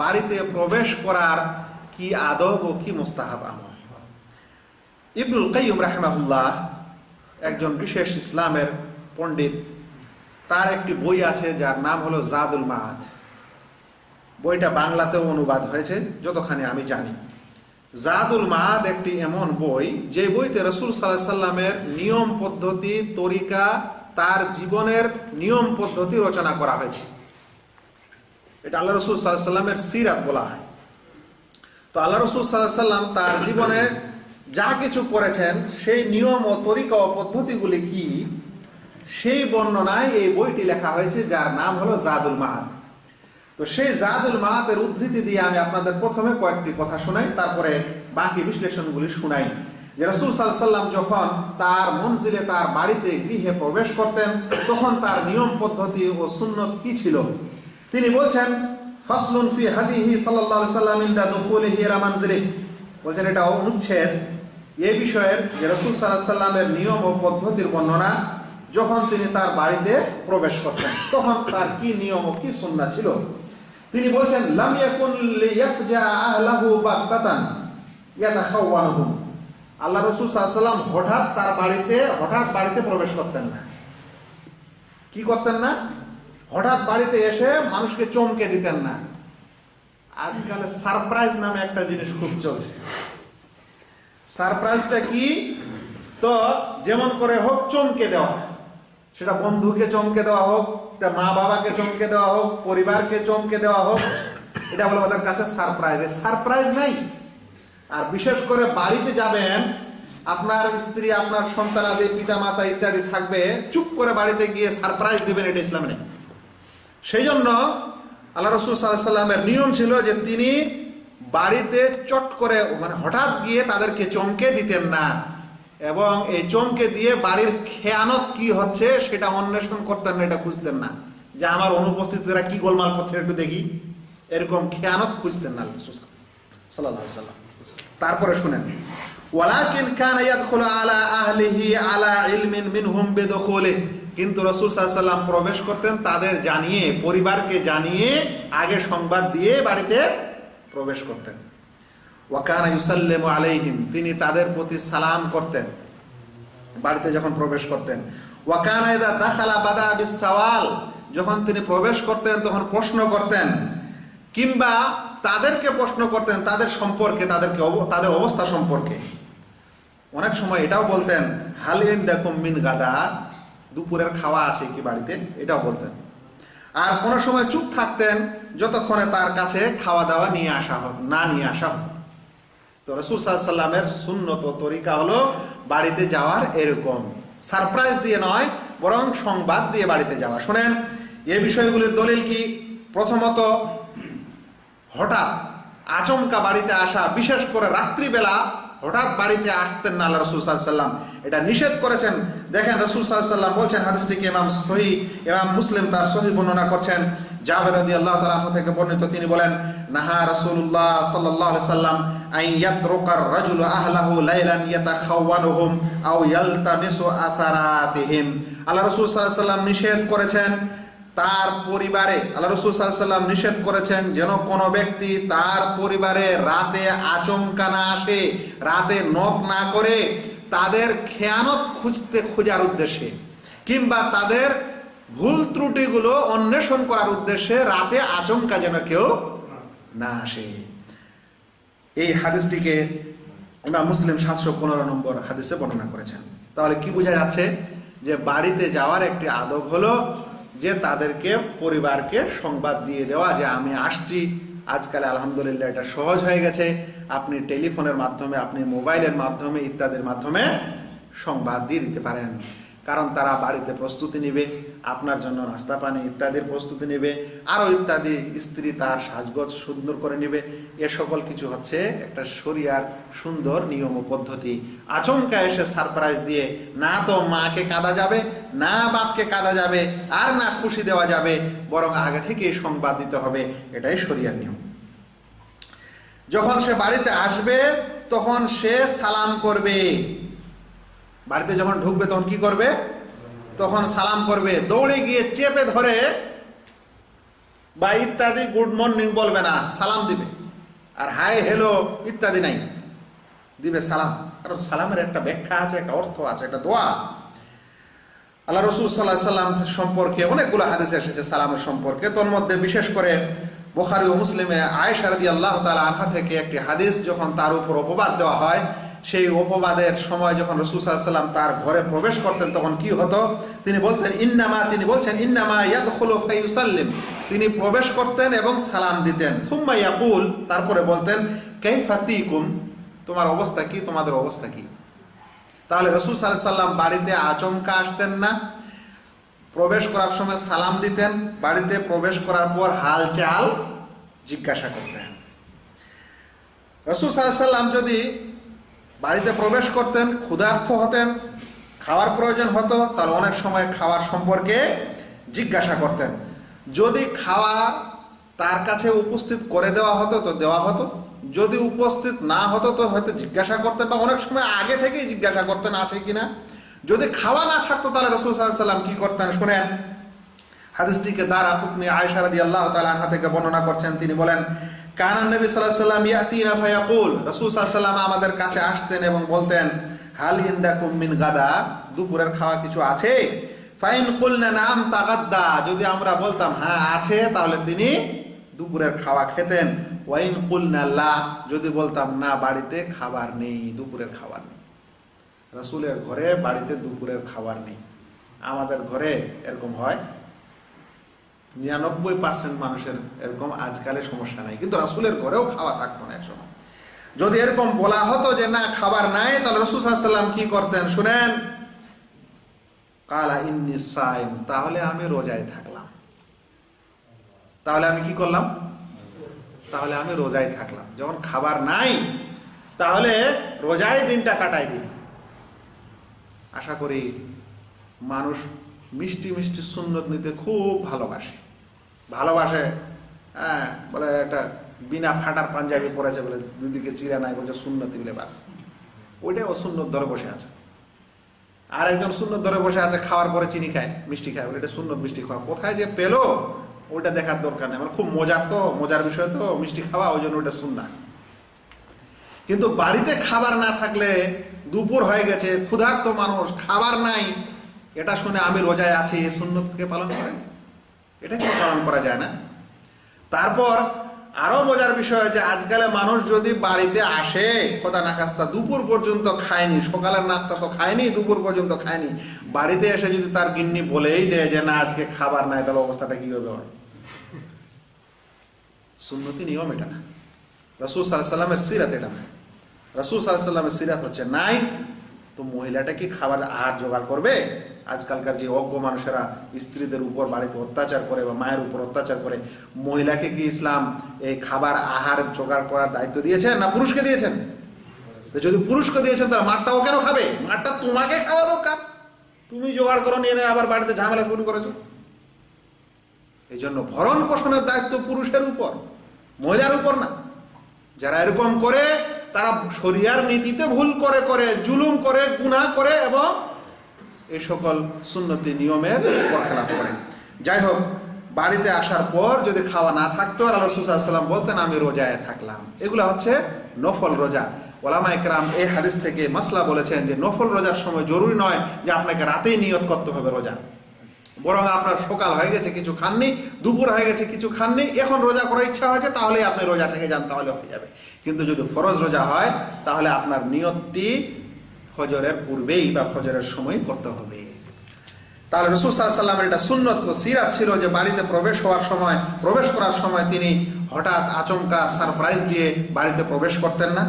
বাড়িতে প্রবেশ করার কি আদব ও কি মোস্তাহাব আমল? ইবনুল কাইম রাহমাহুল্লাহ, একজন বিশেষ ইসলামের পণ্ডিত, তার একটি বই আছে যার নাম হলো জাদুল মাহাদ বইটা বাংলাতেও অনুবাদ হয়েছে, যতখানি আমি জানি। জাদুল মাহাদ একটি এমন বই, যে বইতে রসুল সাল্লাহ সাল্লামের নিয়ম পদ্ধতি, তরিকা, তার জীবনের নিয়ম পদ্ধতি রচনা করা হয়েছে। এটা আল্লাহ রসুল সাল্লাহ সাল্লামের সিরাত বলা হয়। তো আল্লাহ রসুল সাল্লাহ সাল্লাম তার জীবনে যা কিছু করেছেন, সেই নিয়ম ও তরিকা ও পদ্ধতিগুলি কি? সেই বর্ণনায় এই বইটি লেখা হয়েছে, যার নাম হলো জাদুল মাহাদ। তো সেই জাদুল মাহাতের উদ্ধৃতি দিয়ে আমি আপনাদের প্রথমে কয়েকটি কথা শোনাই, তারপরে বাকি বিশ্লেষণগুলি শুনাই। যে রসুল সাল্লাম যখন তার মঞ্জিলে তার বাড়িতে গৃহে প্রবেশ করতেন, তখন তার নিয়ম পদ্ধতি ও সুন্নত কি ছিল? তিনি বলছেন, ফাসলুন ফি হাদিহি সাল্লাল্লাহু আলাইহি সাল্লাম ইনদা দুখুলিহি ইলা মানজিলিহি। বলছেন, এটা অনুচ্ছেদ এই বিষয়ের যে রসুল সাল্লাল্লাহু সাল্লামের নিয়ম ও পদ্ধতির বর্ণনা, যখন তিনি তার বাড়িতে প্রবেশ করতেন, তখন তার কি নিয়ম ও কি সুন্নাহ ছিল? তিনি বলছেন, লাম ইয়াকুন লিয়াফজা আহলাহু বাগতাতান ইয়াতাখাওয়ানুহুম আল্লাহ রাসূল রসুল সাল্লাম হঠাৎ তার বাড়িতে, হঠাৎ বাড়িতে প্রবেশ করতেন না। কি করতেন না? হঠাৎ বাড়িতে এসে মানুষকে চমকে দিতেন না। আজকাল সারপ্রাইজ নামে একটা জিনিস খুব চলছে। সারপ্রাইজটা কি? তো যেমন করে হোক চমকে দেওয়া। সেটা বন্ধুকে চমকে দেওয়া হোক এটা মা বাবাকে চমকে দেওয়া হোক, পরিবারকে চমকে দেওয়া হোক, এটা হলো ওদের কাছে সারপ্রাইজ। সারপ্রাইজ নাই। আর বিশেষ করে বাড়িতে যাবেন, আপনার স্ত্রী, আপনার সন্তানাদি পিতা মাতা ইত্যাদি থাকবে, চুপ করে বাড়িতে গিয়ে সারপ্রাইজ দেবেন, এটা ইসলামে নেই। সেই জন্য আল্লাহ রসুল সাল্লাহ সাল্লামের নিয়ম ছিল যে তিনি বাড়িতে চট করে মানে হঠাৎ গিয়ে তাদেরকে চমকে দিতেন না। এবং এই চমকে দিয়ে বাড়ির খেয়ানত কি হচ্ছে সেটা অন্বেষণ করতেন না, এটা খুঁজতেন না। যে আমার অনুপস্থিতিরা কি গোলমাল করছে একটু দেখি। এরকম খেয়ানত খুঁজতেন না আল্লাহ সাল্লাহ সাল্লাম। তারপরে শুনেন ওয়ালাকিন কান ইয়াদখুলু আলা আহলিহি আলা ইলমিন মিনহুম বিদখুলিহি কিন্তু রসুল সাল্লাম প্রবেশ করতেন তাদের জানিয়ে, পরিবারকে জানিয়ে, আগে সংবাদ দিয়ে বাড়িতে প্রবেশ করতেন। ওয়াকানা ইউসাল্লেম আলাইহিম, তিনি তাদের প্রতি সালাম করতেন, বাড়িতে যখন প্রবেশ করতেন। ওয়াকানা ইদা দাখালা বাদা বিসাওয়াল যখন তিনি প্রবেশ করতেন, তখন প্রশ্ন করতেন, কিংবা তাদেরকে প্রশ্ন করতেন তাদের সম্পর্কে, তাদেরকে তাদের অবস্থা সম্পর্কে। অনেক সময় এটাও বলতেন হালিন দেখুম মিন গাদা দুপুরের খাওয়া আছে কি বাড়িতে? এটাও বলতেন। আর কোনো সময় চুপ থাকতেন, যতক্ষণে তার কাছে খাওয়া দাওয়া নিয়ে আসা হোক না নিয়ে আসা হতো। তো রসুল সাল্লামের শূন্যত তরিকা হলো, বাড়িতে যাওয়ার এরকম। সারপ্রাইজ দিয়ে নয়, বরং সংবাদ দিয়ে বাড়িতে যাওয়া। শোনেন, এ বিষয়গুলির দলিল কি? প্রথমত, হঠাৎ আচমকা বাড়িতে আসা, বিশেষ করে রাত্রিবেলা হঠাৎ বাড়িতে আসতেন না আল্লাহ রসুল সাল্লাম এটা নিষেধ করেছেন। দেখেন রসুল সাল্লাম বলছেন হাদিসটিকে ইমাম সহি? ইমাম মুসলিম তার সহি বর্ণনা করছেন। জাবের রাদি আল্লাহ তালাহ থেকে বর্ণিত তিনি বলেন, নাহা রসুল্লাহ সাল্লাহ সাল্লাম আই ইয়াতরুকার রাজুল আহলাহু লাইলান ইয়াতাখাওয়ানুহুম আও ইয়ালতামিসু আসারাতিহিম। আল্লাহ রসুল সাল্লাম নিষেধ করেছেন তার পরিবারে, আল্লাহ রসুল সাল্লাম নিষেধ করেছেন যেন কোনো ব্যক্তি তার পরিবারে রাতে আচমকা না আসে, রাতে নখ না করে তাদের খেয়ানত খুঁজতে খোঁজার উদ্দেশ্যে কিংবা তাদের ভুল ত্রুটিগুলো অন্বেষণ করার উদ্দেশ্যে রাতে আচমকা যেন কেউ না আসে। এই হাদিসটিকে মুসলিম সাতশো পনেরো নম্বর হাদিসে বর্ণনা করেছেন। তাহলে কি বোঝা যাচ্ছে যে বাড়িতে যাওয়ার একটি আদব হলো যে তাদেরকে, পরিবারকে সংবাদ দিয়ে দেওয়া যে আমি আসছি, আজকাল আলহামদুলিল্লাহ এটা সহজ হয়ে গেছে। আপনি টেলিফোনের মাধ্যমে, আপনি মোবাইলের মাধ্যমে, ইত্যাদির মাধ্যমে সংবাদ দিয়ে দিতে পারেন। কারণ তারা বাড়িতে প্রস্তুতি নেবে, আপনার জন্য নাস্তা, পানি ইত্যাদির প্রস্তুতি নেবে, আরও ইত্যাদি স্ত্রী তার সাজগোজ সুন্দর করে নেবে। এ সকল কিছু হচ্ছে একটা শরিয়ার সুন্দর নিয়ম ও পদ্ধতি। আচমকা এসে সারপ্রাইজ দিয়ে, না তো, মাকে কাঁদা যাবে না বাপকে কাঁদা যাবে, আর না খুশি দেওয়া যাবে, বরং আগে থেকেই সংবাদ দিতে হবে, এটাই শরিয়ার নিয়ম। যখন সে বাড়িতে আসবে, তখন সে সালাম করবে। বাড়িতে যখন ঢুকবে, তখন কি করবে? তখন সালাম করবে। দৌড়ে গিয়ে চেপে ধরে বা ইত্যাদি, গুড মর্নিং বলবে না, সালাম দিবে। আর হাই হেলো ইত্যাদি নাই, দিবে সালাম। কারণ সালামের একটা ব্যাখ্যা আছে, একটা অর্থ আছে, একটা দোয়া। আল্লাহ রসুল সাল্লাহ সাল্লাম সম্পর্কে অনেকগুলো হাদিস এসেছে সালামের সম্পর্কে। তোর মধ্যে বিশেষ করে বোখারি ও মুসলিমে আয়সারদি আল্লাহ তালা আনহা থেকে একটি হাদিস যখন তার উপর অপবাদ দেওয়া হয়, সেই অপবাদের সময় যখন রসুল সাল্লাম তার ঘরে প্রবেশ করতেন, তখন কি হতো? তিনি বলতেন, ইন্নামা, তিনি বলছেন, ইন্নামা ইয়াদখুলু ফাইউসাল্লিম তিনি প্রবেশ করতেন এবং সালাম দিতেন। সুম্মা ইয়াকুল, তারপরে বলতেন, কাইফা তিকুম? তোমার অবস্থা কি? তোমাদের অবস্থা কি? তাহলে রসুল সাল্লাহ সাল্লাম বাড়িতে আচমকা আসতেন না, প্রবেশ করার সময় সালাম দিতেন, বাড়িতে প্রবেশ করার পর হাল চাল জিজ্ঞাসা করতেন। রসুল সাল্লাম যদি বাড়িতে প্রবেশ করতেন ক্ষুধার্থ হতেন, খাওয়ার প্রয়োজন হতো, তাহলে অনেক সময় খাওয়ার সম্পর্কে জিজ্ঞাসা করতেন। যদি খাওয়া তার কাছে উপস্থিত করে দেওয়া হতো তো দেওয়া হতো। যদি উপস্থিত না হতো তো হয়তো জিজ্ঞাসা করতেন বা অনেক সময় আগে থেকেই জিজ্ঞাসা করতেন, আছে কিনা? যদি খাওয়া না থাকতো তাহলে রসুল সাল্লাম কি করতেন? শুনেন, হাদিসটিকে দ্বারা পুতনি আয়সা রাদি আল্লাহ তালা আনহা থেকে বর্ণনা করছেন। তিনি বলেন কানান নবী সাল্লাহ সাল্লাম ইয়াতিনা ফায়াকুল। রসুল সাল্লাম আমাদের কাছে আসতেন এবং বলতেন, হাল ইন্দাকুম মিন গাদা? দুপুরের খাওয়া কিছু আছে? ফাইন কুল কুলনা নাম তাগাদ্দা। যদি আমরা বলতাম হ্যাঁ আছে, তাহলে তিনি দুপুরের খাওয়া খেতেন। ওয়াইন কুলনা লা, যদি বলতাম, না, বাড়িতে খাবার নেই, দুপুরের খাবার নেই। রসুলের ঘরে, বাড়িতে দুপুরের খাবার নেই। আমাদের ঘরে এরকম হয়, নিরানব্বই পার্সেন্ট মানুষের এরকম আজকালে সমস্যা নাই। কিন্তু রাসুলের ঘরেও খাওয়া থাকতো না একসময়। যদি এরকম বলা হতো যে, না, খাবার নাই, তাহলে রসুল সাল্লাম কি করতেন? শুনেন, কালা ইন্নি সাইম, তাহলে আমি রোজায় থাকলাম। তাহলে আমি কি করলাম? তাহলে আমি রোজায় থাকলাম। যখন খাবার নাই, তাহলে রোজায় দিনটা কাটাই দিই। আশা করি মানুষ মিষ্টি মিষ্টি সুন্নত নিতে খুব ভালোবাসে। ভালোবাসে হ্যাঁ বলে একটা বিনা ফাটার পাঞ্জাবি পরেছে বলে দুদিকে চিরা নাই বলছে সুন্নতি বলে বাস ওইটাই ও সুন্নত ধরে বসে আছে। আর একজন সুন্নত ধরে বসে আছে, খাওয়ার পরে চিনি খায়, মিষ্টি খায়। বলে এটা সুন্নত মিষ্টি খাওয়া। কোথায় যে পেল ওইটা দেখার দরকার নেই। মানে খুব মজার তো, মজার বিষয় তো, মিষ্টি খাওয়া, ওই জন্য ওইটা শুননা কিন্তু বাড়িতে খাবার না থাকলে দুপুর হয়ে গেছে, ক্ষুধার্ত মানুষ, খাবার নাই। এটা শুনে আমি রোজায় আছি এ শূন্যকে পালন করে এটা কিন্তু পালন করা যায় না? তারপর আরও মজার বিষয় যে আজকালে মানুষ যদি বাড়িতে আসে, খোদা নাকাস্তা দুপুর পর্যন্ত খায়নি, সকালের নাস্তা তো খায়নি, দুপুর পর্যন্ত খায়নি, বাড়িতে এসে যদি তার গিন্নি বলেই দেয় যে, না, আজকে খাবার নাই, তাহলে অবস্থাটা কি হবে? সুন্নতি নিয়ম এটা না। রসুল সাল্লামের সিরাত এটা না। রসুল সাল্লামের সিরাত হচ্ছে, নাই, তো মহিলাটা কি খাবার আহার জোগাড় করবে? আজকালকার যে অজ্ঞ মানুষেরা স্ত্রীদের উপর বাড়িতে অত্যাচার করে বা মায়ের উপর অত্যাচার করে, মহিলাকে কি ইসলাম এই খাবার, আহার জোগাড় করার দায়িত্ব দিয়েছেন না পুরুষকে দিয়েছেন? যদি পুরুষকে দিয়েছেন, তাহলে মাঠটাও কেন খাবে? মাঠটা তোমাকে খাওয়া দরকার। তুমি জোগাড় করো নিয়ে আবার বাড়িতে ঝামেলা শুরু করেছ। এই জন্য ভরণ পোষণের দায়িত্ব পুরুষের উপর, মহিলার উপর না। যারা এরকম করে, তারা শরিয়ার নীতিতে ভুল করে করে, জুলুম করে, গুনাহ করে এবং এই সকল সুন্নতি নিয়মের খেলাপ করেন। যাই হোক বাড়িতে আসার পর যদি খাওয়া না থাকতো আর আল্লাহ রসুল্লাহাম বলতেন, আমি রোজায় থাকলাম। এগুলো হচ্ছে নফল রোজা। ওলামা একরাম এই হাদিস থেকে মাসলা বলেছেন যে, নফল রোজার সময় জরুরি নয় যে আপনাকে রাতেই নিয়ত করতে হবে রোজা। বরং আপনার সকাল হয়ে গেছে, কিছু খাননি, দুপুর হয়ে গেছে, কিছু খাননি, এখন রোজা করার ইচ্ছা হয়েছে তাহলে আপনি রোজা থেকে যান, তাহলে হয়ে যাবে। কিন্তু যদি ফরজ রোজা হয়, তাহলে আপনার নিয়তটি ফজরের পূর্বেই বা ফজরের সময় করতে হবে। তাহলে রসুল সাল্লামের এটা সুন্নত সিরাত ছিল যে বাড়িতে প্রবেশ হওয়ার সময়, প্রবেশ করার সময় তিনি হঠাৎ আচমকা সারপ্রাইজ দিয়ে বাড়িতে প্রবেশ করতেন না।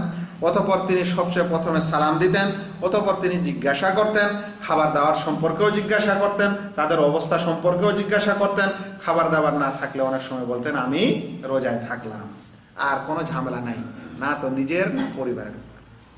অতপর তিনি সবচেয়ে প্রথমে সালাম দিতেন, অতপর তিনি জিজ্ঞাসা করতেন, খাবার দাবার সম্পর্কেও জিজ্ঞাসা করতেন, তাদের অবস্থা সম্পর্কেও জিজ্ঞাসা করতেন। খাবার দাবার না থাকলে অনেক সময় বলতেন, আমি রোজায় থাকলাম, আর কোনো ঝামেলা নাই, না তো নিজের পরিবারের।